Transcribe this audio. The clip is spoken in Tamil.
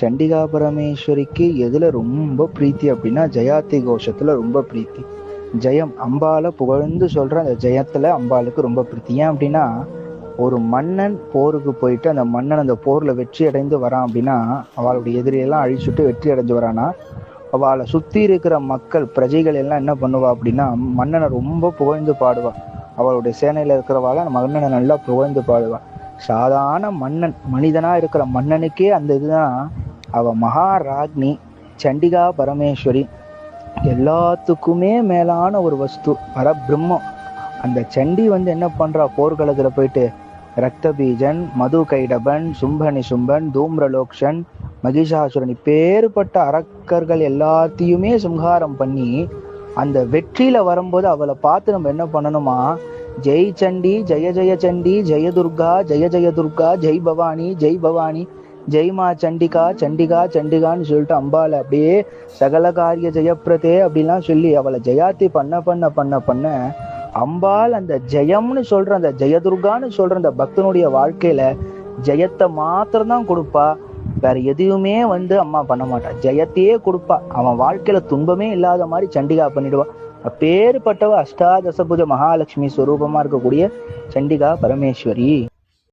சண்டிகா பரமேஸ்வரிக்கு எதுல ரொம்ப பிரீத்தி அப்படின்னா ஜெயாத்தி கோஷத்துல ரொம்ப பிரீத்தி. ஜெயம் அம்பால புகழ்ந்து சொல்ற அந்த ஜெயத்துல அம்பாளுக்கு ரொம்ப பிரீத்தி. ஏன் அப்படின்னா ஒரு மன்னன் போருக்கு போயிட்டு அந்த மன்னன் அந்த போர்ல வெற்றி அடைந்து வரான் அப்படின்னா அவளுடைய எதிரியெல்லாம் அழிச்சுட்டு வெற்றி அடைஞ்சு வரானா? அவளை சுத்தி இருக்கிற மக்கள் பிரஜைகள் எல்லாம் என்ன பண்ணுவா அப்படின்னா மன்னனை ரொம்ப புகழ்ந்து பாடுவா. அவளுடைய சேனையில இருக்கிறவாள மன்னனை நல்லா புகழ்ந்து பாடுவா. சாதாரண மன்னன் மனிதனா இருக்கிற மன்னனுக்கே அந்த இதுதான் அவ மகாராக்னி சண்டிகா பரமேஸ்வரி எல்லாத்துக்குமே மேலான ஒரு வஸ்து பரபிரம்மம் அந்த சண்டி வந்து என்ன பண்றா? போர்க்களத்துல போயிட்டு ரக்தபீஜன் மது கைடபன் சும்பனி சும்பன் தூம்ரலோக்ஷன் மகிஷாசுரன் இப்பேற்பட்ட அரக்கர்கள் எல்லாத்தையுமே சம்ஹாரம் பண்ணி அந்த வெற்றியில வரும்போது அவளை பார்த்து நம்ம என்ன பண்ணணுமா? ஜெய் சண்டி ஜெய ஜெய சண்டி ஜெய துர்கா ஜெய ஜெய துர்கா ஜெய் பவானி ஜெய் பவானி ஜெய்மா சண்டிகா சண்டிகா சண்டிகான்னு சொல்லிட்டு அம்பால அப்படியே சகல காரிய ஜெயப்பிரதே அப்படிலாம் சொல்லி அவளை ஜெயாத்தி பண்ண பண்ண பண்ண பண்ண அம்பாள் அந்த ஜெயம்னு சொல்ற அந்த ஜெயதுர்கான்னு சொல்ற அந்த பக்தனுடைய வாழ்க்கையில ஜெயத்தை மாத்திரம்தான் கொடுப்பா. வேற எதையுமே வந்து அம்மா பண்ண மாட்டா. ஜெயத்தையே கொடுப்பா. அவன் வாழ்க்கையில துன்பமே இல்லாத மாதிரி சண்டிகா பண்ணிடுவா. அப்பேற்பட்டவ அஷ்டாதசபுஜ மகாலட்சுமி ஸ்வரூபமா இருக்கக்கூடிய சண்டிகா பரமேஸ்வரி.